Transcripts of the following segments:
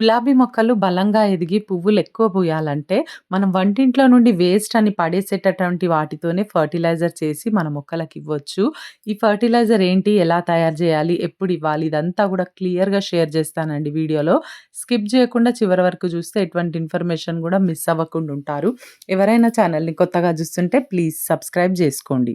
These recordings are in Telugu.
గులాబీ మొక్కలు బలంగా ఎదిగి పువ్వులు ఎక్కువ పూయాలంటే, మనం వంటింట్లో నుండి వేస్ట్ అని పడేసేటటువంటి వాటితోనే ఫర్టిలైజర్ చేసి మన మొక్కలకివ్వచ్చు. ఈ ఫర్టిలైజర్ ఏంటి? ఎలా తయారు చేయాలి? ఎప్పుడు ఇవ్వాలి? ఇదంతా కూడా క్లియర్‌గా షేర్ చేస్తానండి వీడియోలో. స్కిప్ చేయకుండా చివరి వరకు చూస్తే ఎటువంటి ఇన్ఫర్మేషన్ కూడా మిస్ అవ్వకుండా ఉంటారు. ఎవరైనా ఛానల్‌ని కొత్తగా చూస్తుంటే ప్లీజ్ సబ్స్క్రైబ్ చేసుకోండి.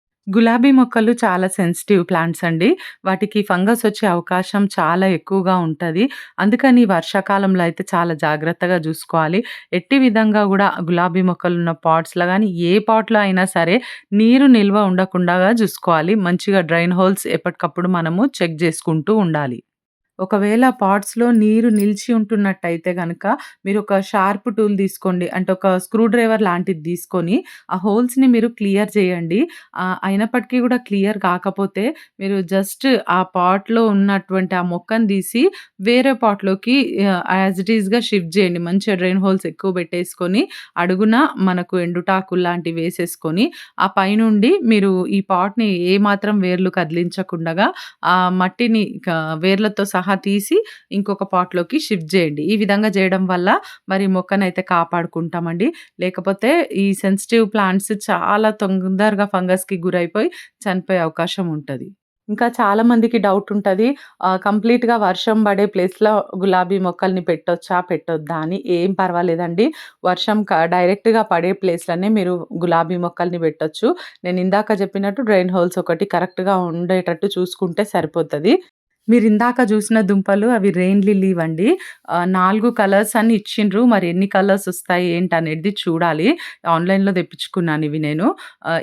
గులాబీ మొక్కలు చాలా సెన్సిటివ్ ప్లాంట్స్ అండి. వాటికి ఫంగస్ వచ్చే అవకాశం చాలా ఎక్కువగా ఉంటుంది అందుకని వర్షాకాలంలో అయితే చాలా జాగ్రత్తగా చూసుకోవాలి. ఎట్టి విధంగా కూడా గులాబీ మొక్కలున్న పాట్స్‌లో కానీ ఏ పాట్‌లో అయినా సరే నీరు నిల్వ ఉండకుండా చూసుకోవాలి. మంచిగా డ్రైన్ హోల్స్ ఎప్పటికప్పుడు మనము చెక్ చేసుకుంటూ ఉండాలి. ఒకవేళ పాట్స్‌లో నీరు నిలిచి ఉంటున్నట్టయితే గనక ఒక షార్ప్ టూల్ తీసుకోండి. అంటే ఒక స్క్రూ డ్రైవర్ లాంటిది తీసుకొని ఆ హోల్స్‌ని మీరు క్లియర్ చేయండి. ఆహ్, అయినప్పటికీ కూడా క్లియర్ కాకపోతే మీరు జస్ట్ ఆ పాట్‌లో ఉన్నటువంటి ఆ మొక్కను తీసి వేరే పాట్‌లోకి ఆహ్, యాజ్ ఇట్ ఈస్‌గా షిఫ్ట్ చేయండి. మంచిగా డ్రైన్ హోల్స్ ఎక్కువ పెట్టేసుకొని అడుగున మనకు ఎండుటాకులు లాంటివి వేసేసుకొని ఆ పైనుండి మీరు ఈ పాట్‌ని ఏమాత్రం వేర్లు కదిలించకుండగా ఆ మట్టిని క వేర్లతో సహా తీసి ఇంకొక పాట్‌లోకి షిఫ్ట్ చేయండి. ఈ విధంగా చేయడం వల్ల మరి మొక్కనైతే కాపాడుకుంటామండి. లేకపోతే ఈ సెన్సిటివ్ ప్లాంట్స్ చాలా తొందరగా ఫంగస్‌కి గురైపోయి చనిపోయే అవకాశం ఉంటుంది ఇంకా చాలా మందికి డౌట్ ఉంటుంది కంప్లీట్‌గా వర్షం పడే ప్లేస్‌లో గులాబీ మొక్కల్ని పెట్టొచ్చా? పెట్టొద్దా? అని. ఏం పర్వాలేదండి. వర్షం క డైరెక్ట్‌గా పడే ప్లేస్‌లోనే మీరు గులాబీ మొక్కల్ని పెట్టొచ్చు. నేను ఇందాక చెప్పినట్టు డ్రైన్ హోల్స్ ఒకటి కరెక్ట్‌గా ఉండేటట్టు చూసుకుంటే సరిపోతుంది మీరు ఇందాక చూసిన దుంపలు అవి రెయిన్ లిల్లీ అండి నాలుగు కలర్స్ అని ఇచ్చిండ్రు. మరి ఎన్ని కలర్స్ వస్తాయి ఏంటి అనేది చూడాలి. ఆన్‌లైన్‌లో తెప్పించుకున్నాను ఇవి నేను.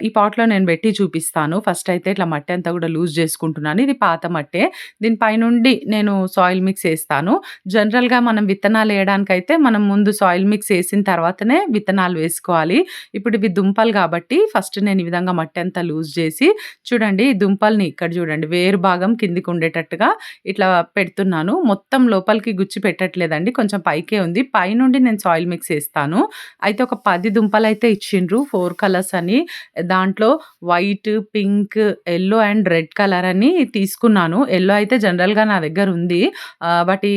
ఈ పాట్‌లో నేను పెట్టి చూపిస్తాను. ఫస్ట్ అయితే ఇట్లా మట్టి అంతా కూడా లూజ్ చేసుకుంటున్నాను. ఇది పాత మట్టే. దీనిపైనుండి నేను సాయిల్ మిక్స్ వేస్తాను జనరల్‌గా మనం విత్తనాలు వేయడానికైతే మనం ముందు సాయిల్ మిక్స్ వేసిన తర్వాతనే విత్తనాలు వేసుకోవాలి. ఇప్పుడు ఇవి దుంపలు కాబట్టి ఫస్ట్ నేను ఈ విధంగా మట్టి అంతా లూజ్ చేసి చూడండి ఈ దుంపల్ని ఇక్కడ చూడండి వేరు భాగం కిందికి ఉండేటట్టుగా ఇట్లా పెడుతున్నాను. మొత్తం లోపలికి గుచ్చి పెట్టట్లేదండి. కొంచెం పైకే ఉంది. పైనుండి నేను సాయిల్ మిక్స్ వేస్తాను అయితే ఒక పది దుంపలు అయితే ఇచ్చిండ్రు. ఫోర్ కలర్స్ అని. దాంట్లో white, pink, yellow and red colour అని తీసుకున్నాను. ఎల్లో అయితే జనరల్‌గా నా దగ్గర ఉంది. బట్ ఈ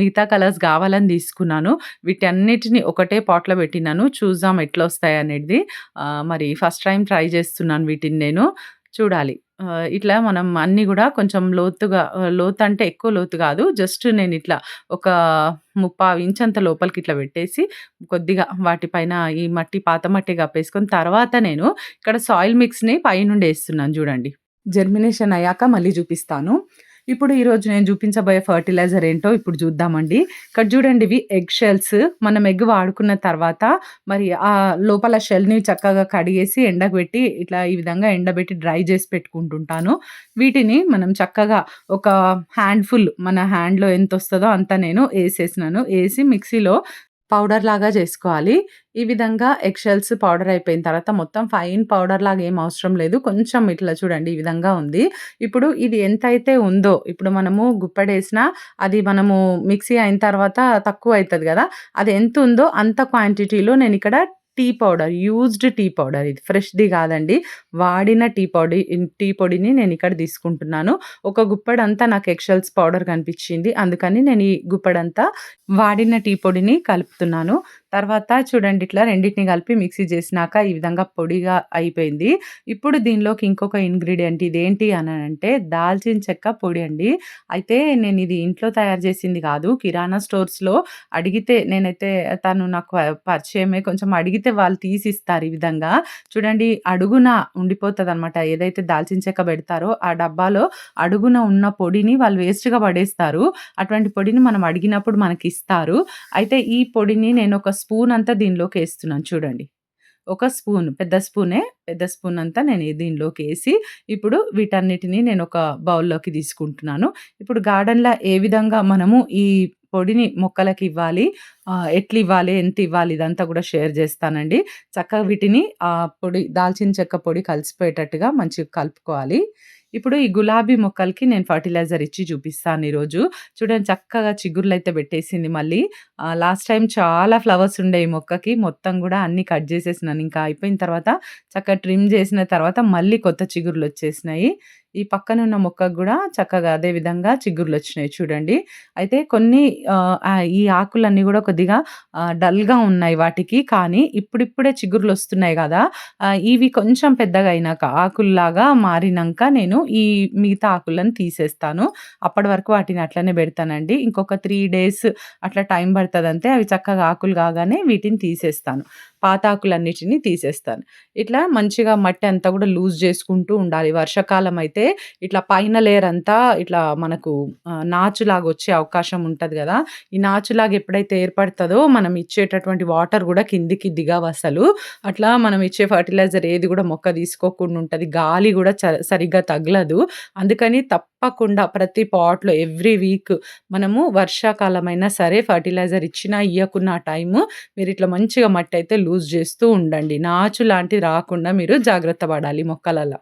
మిగతా కలర్స్ కావాలని తీసుకున్నాను. వీటన్నిటిని ఒకటే పాట్‌లో పెట్టినాను. చూద్దాం ఎట్లా వస్తాయి అనేది మరి ఫస్ట్ టైం ట్రై చేస్తున్నాను వీటిని నేను. చూడాలి. ఇట్లా మనం అన్నీ కూడా కొంచెం లోతుగా లోతు అంటే ఎక్కువ లోతు కాదు జస్ట్ నేను ఇట్లా ఒక ముప్పావు ఇంచ్ అంత లోపలికి ఇట్లా పెట్టేసి కొద్దిగా వాటిపైన ఈ మట్టి పాత మట్టి కప్పేసుకొని తర్వాత నేను ఇక్కడ సాయిల్ మిక్స్‌ని పైనుండి వేస్తున్నాను చూడండి జర్మినేషన్ అయ్యాక మళ్ళీ చూపిస్తాను. ఇప్పుడు ఈరోజు నేను చూపించబోయే ఫర్టిలైజర్ ఏంటో ఇప్పుడు చూద్దామండి. ఇక్కడ చూడండి ఇవి ఎగ్ షెల్స్. మనం ఎగ్ వాడుకున్న తర్వాత మరి ఆ లోపల షెల్‌ని చక్కగా కడిగేసి ఎండకు పెట్టి ఇట్లా ఈ విధంగా ఎండబెట్టి డ్రై చేసి పెట్టుకుంటుంటాను. వీటిని మనం చక్కగా ఒక హ్యాండ్‌ఫుల్ మన హ్యాండ్‌లో ఎంత వస్తుందో అంత నేను వేసేసినాను వేసి మిక్సీలో పౌడర్ లాగా చేసుకోవాలి. ఈ విధంగా ఎగ్షెల్స్ పౌడర్ అయిపోయిన తర్వాత మొత్తం ఫైన్ పౌడర్ లాగా ఏం అవసరం లేదు. కొంచెం ఇట్లా చూడండి ఈ విధంగా ఉంది. ఇప్పుడు ఇది ఎంతైతే ఉందో ఇప్పుడు మనము గుప్పడేసిన అది మనము మిక్సీ అయిన తర్వాత తక్కువ అవుతుంది కదా అది ఎంత ఉందో అంత క్వాంటిటీలో నేను ఇక్కడ tea powder used tea powder ఇది. ఫ్రెష్‌ది కాదండి వాడిన టీ పొడి టీ పొడిని నేను ఇక్కడ తీసుకుంటున్నాను. ఒక గుప్పడంతా నాకు ఎక్షల్స్ పౌడర్ కనిపించింది. అందుకని నేను ఈ గుప్పడంతా వాడిన టీ పొడిని కలుపుతున్నాను. తర్వాత చూడండి ఇట్లా రెండిటిని కలిపి మిక్సీ చేసినాక ఈ విధంగా పొడిగా అయిపోయింది. ఇప్పుడు దీనిలోకి ఇంకొక ఇంగ్రీడియెంట్ ఇదేంటి అంటే దాల్చిన చెక్క పొడి అండి. అయితే నేను ఇది ఇంట్లో తయారు చేసింది కాదు కిరాణా స్టోర్స్‌లో అడిగితే నేనైతే తను నాకు పరిచయమే కొంచెం అడిగితే వాళ్ళు తీసిస్తారు ఈ విధంగా. చూడండి అడుగున ఉండిపోతుంది అనమాట ఏదైతే దాల్చిన చెక్క పెడతారో ఆ డబ్బాలో అడుగున ఉన్న పొడిని వాళ్ళు వేస్ట్‌గా పడేస్తారు. అటువంటి పొడిని మనం అడిగినప్పుడు మనకి ఇస్తారు అయితే ఈ పొడిని నేను ఒక స్పూన్ అంతా దీనిలోకి వేస్తున్నాను చూడండి. ఒక స్పూన్ పెద్ద స్పూనే. పెద్ద స్పూన్ అంతా నేను దీనిలోకి వేసి ఇప్పుడు వీటన్నిటిని నేను ఒక బౌల్‌లోకి తీసుకుంటున్నాను. ఇప్పుడు గార్డెన్‌లో ఏ విధంగా మనము ఈ పొడిని మొక్కలకి ఇవ్వాలి ఎట్లు ఇవ్వాలి ఎంత ఇవ్వాలి ఇదంతా కూడా షేర్ చేస్తానండి చక్కగా వీటిని పొడి దాల్చిన చెక్క పొడి కలిసిపోయేటట్టుగా మంచిగా కలుపుకోవాలి. ఇప్పుడు ఈ గులాబీ మొక్కలకి నేను ఫర్టిలైజర్ ఇచ్చి చూపిస్తాను ఈరోజు. చూడండి చక్కగా చిగుర్లు అయితే పెట్టేసింది మళ్ళీ. లాస్ట్ టైం చాలా ఫ్లవర్స్ ఉండే ఈ మొక్కకి. మొత్తం కూడా అన్నీ కట్ చేసేసినాను ఇంకా అయిపోయిన తర్వాత చక్కగా ట్రిమ్ చేసిన తర్వాత మళ్ళీ కొత్త చిగుర్లొచ్చేసినాయి. ఈ పక్కన ఉన్న మొక్కకు కూడా చక్కగా అదే విధంగా చిగుర్లొచ్చినాయి చూడండి. అయితే కొన్ని ఈ ఆకులన్నీ కూడా కొద్దిగా డల్‌గా ఉన్నాయి వాటికి. కానీ ఇప్పుడిప్పుడే చిగురులు వస్తున్నాయి కదా ఇవి కొంచెం పెద్దగా అయినాక ఆకుల్లాగా మారినాక నేను ఈ మిగతా ఆకులను తీసేస్తాను. అప్పటి వరకు వాటిని అట్లనే పెడతానండి ఇంకొక త్రీ డేస్ అట్లా టైం పడతదంతే. అవి చక్కగా ఆకులు కాగానే వీటిని తీసేస్తాను. పాతాకులన్నిటిని తీసేస్తాను. ఇట్లా మంచిగా మట్టి అంతా కూడా లూజ్ చేసుకుంటూ ఉండాలి. వర్షాకాలం అయితే ఇట్లా పైన లేయర్ అంతా ఇట్లా మనకు నాచులాగా వచ్చే అవకాశం ఉంటుంది కదా ఈ నాచులాగా ఎప్పుడైతే ఏర్పడుతుందో మనం ఇచ్చేటటువంటి వాటర్ కూడా కిందికి దిగవసలు. అట్లా మనం ఇచ్చే ఫర్టిలైజర్ ఏది కూడా మొక్క తీసుకోకుండా ఉంటుంది గాలి కూడా చ సరిగ్గా తగలదు. అందుకని తప్పకుండా ప్రతి పాట్‌లో ఎవ్రీ వీక్ మనము వర్షాకాలమైనా సరే ఫర్టిలైజర్ ఇచ్చినా, ఇయ్యకున్నా ఆ టైము ఇట్లా మంచిగా మట్టయితే లూజ్ జేస్తూ ఉండండి. నాచు లాంటివి రాకుండా మీరు జాగ్రత్త పడాలి మొక్కలలో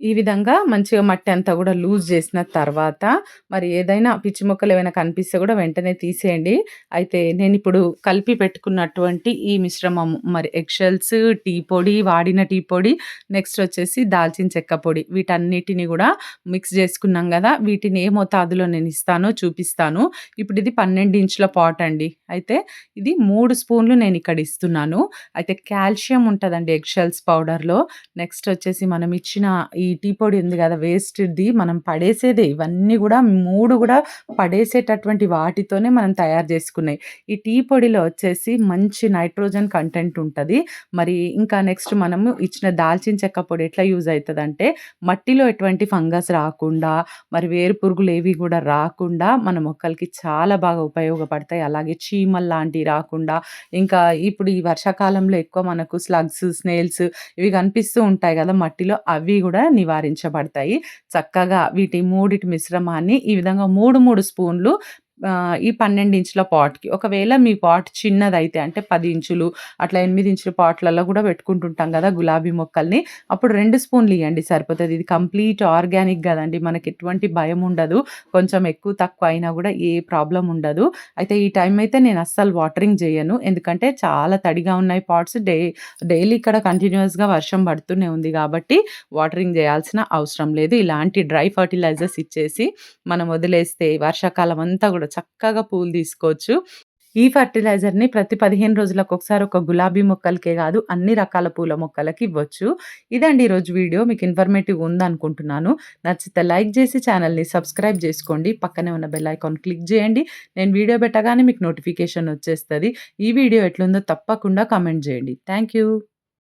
ఈ విధంగా మంచిగా మట్టి అంతా కూడా లూజ్ చేసిన తర్వాత మరి ఏదైనా పిచ్చి మొక్కలు ఏమైనా కనిపిస్తే కూడా వెంటనే తీసేయండి. అయితే నేను ఇప్పుడు కలిపి పెట్టుకున్నటువంటి ఈ మిశ్రమం మరి ఎగ్షెల్స్ టీ పొడి, వాడిన టీ పొడి, నెక్స్ట్ వచ్చేసి దాల్చిన చెక్క పొడి వీటన్నిటిని కూడా మిక్స్ చేసుకున్నాం కదా వీటిని ఏ మోతాదులో నేను ఇస్తానో చూపిస్తాను. ఇప్పుడు ఇది 12 ఇంచుల పాట్ అండి. అయితే ఇది మూడు స్పూన్లు నేను ఇక్కడ ఇస్తున్నాను. అయితే కాల్షియం ఉంటుందండి ఎగ్షెల్స్ పౌడర్‌లో. నెక్స్ట్ వచ్చేసి మనం ఇచ్చిన ఈ టీ పొడి ఉంది కదా వేస్ట్‌ది మనం పడేసేదే. ఇవన్నీ కూడా మూడు కూడా పడేసేటటువంటి వాటితోనే మనం తయారు చేసుకున్నాయి ఈ టీ పొడిలో వచ్చేసి మంచి నైట్రోజన్ కంటెంట్ ఉంటుంది మరి ఇంకా నెక్స్ట్ మనము ఇచ్చిన దాల్చిన చెక్క పొడి ఎట్లా యూజ్ అవుతుంది అంటే మట్టిలో ఎటువంటి ఫంగస్ రాకుండా, మరి వేరు పురుగులు ఏవి కూడా రాకుండా మన మొక్కలకి చాలా బాగా ఉపయోగపడతాయి. అలాగే చీమల్లాంటివి రాకుండా, ఇంకా ఇప్పుడు ఈ వర్షాకాలంలో ఎక్కువ మనకు స్లగ్స్, స్నేల్స్ ఇవి కనిపిస్తూ ఉంటాయి కదా మట్టిలో అవి కూడా నివారించబడతాయి. చక్కగా వీటి మూడిటి మిశ్రమాన్ని ఈ విధంగా 3, 3 స్పూన్లు ఈ 12 ఇంచుల పాట్‌కి. ఒకవేళ మీ పాట్ చిన్నదైతే అంటే పది ఇంచులు అట్లా ఎనిమిది ఇంచుల పాట్‌లలో కూడా పెట్టుకుంటుంటాం కదా గులాబీ మొక్కల్ని. అప్పుడు రెండు స్పూన్లు ఇవ్వండి సరిపోతుంది ఇది కంప్లీట్ ఆర్గానిక్ కదండి మనకి ఎటువంటి భయం ఉండదు. కొంచెం ఎక్కువ తక్కువ అయినా కూడా ఏ ప్రాబ్లం ఉండదు. అయితే ఈ టైం అయితే నేను అస్సలు వాటరింగ్ చేయను ఎందుకంటే చాలా తడిగా ఉన్నాయి పాట్స్. డే డైలీ ఇక్కడ కంటిన్యూయస్‌గా వర్షం పడుతూనే ఉంది కాబట్టి వాటరింగ్ చేయాల్సిన అవసరం లేదు. ఇలాంటి డ్రై ఫర్టిలైజర్స్ ఇచ్చేసి మనం వదిలేస్తే వర్షాకాలం అంతా కూడా చక్కగా పూలు తీసుకోవచ్చు. ఈ ఫర్టిలైజర్‌ని ప్రతి పదిహేను రోజులకు ఒకసారి ఒక గులాబీ మొక్కలకే కాదు అన్ని రకాల పూల మొక్కలకి ఇవ్వచ్చు. ఇదండి ఈరోజు వీడియో. మీకు ఇన్ఫర్మేటివ్ ఉందనుకుంటున్నాను. నచ్చితే లైక్ చేసి ఛానెల్‌ని సబ్స్క్రైబ్ చేసుకోండి పక్కనే ఉన్న బెల్ ఐకాన్ క్లిక్ చేయండి నేను వీడియో పెట్టగానే మీకు నోటిఫికేషన్ వచ్చేస్తుంది ఈ వీడియో ఎట్లుందో తప్పకుండా కామెంట్ చేయండి థ్యాంక్ యూ.